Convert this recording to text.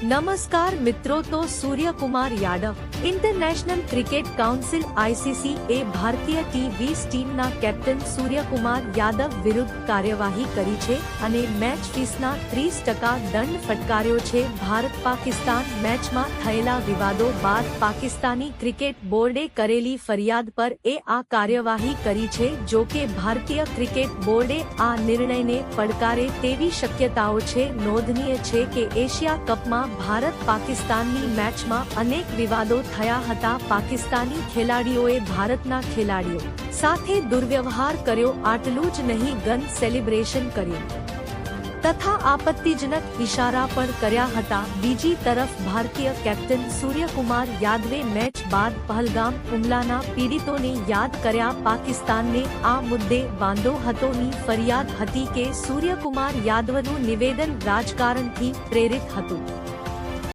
નમસ્કાર મિત્રો, તો Suryakumar Yadav International Cricket Council ICC એ ભારતીય ટી વીસ ટીમના કેપ્ટન સૂર્યકુમાર યાદવ વિરુદ્ધ કાર્યવાહી કરી છે અને મેચ ફીસના ત્રીસ ટકા દંડ ફટકાર્યો છે. ભારત પાકિસ્તાન મેચમાં થયેલા વિવાદો બાદ પાકિસ્તાની ક્રિકેટ બોર્ડે કરેલી ફરિયાદ પર એ આ કાર્યવાહી કરી છે. જો કે ભારતીય ક્રિકેટ બોર્ડે આ નિર્ણયને પડકારે તેવી શક્યતાઓ છે. નોંધનીય છે કે એશિયા કપમાં ભારત પાકિસ્તાનની મેચમાં અનેક વિવાદો થયા હતા. પાકિસ્તાની ખેલાડીઓએ ભારતના ખેલાડીઓ સાથે દુર્વ્યવહાર કર્યો. આટલું જ નહીં, ગન સેલિબ્રેશન કર્યું. તથા આપત્તિજનક ઇશારા પણ કર્યા હતા. બીજી તરફ ભારતીય કેપ્ટન સૂર્યકુમાર યાદવે મેચ બાદ પહલગામ હુમલાના પીડિતોને યાદ કર્યા. પાકિસ્તાનને આ મુદ્દે વાંધો હતોની ફરિયાદ હતી કે સૂર્યકુમાર યાદવનું નિવેદન રાજકારણથી પ્રેરિત હતું.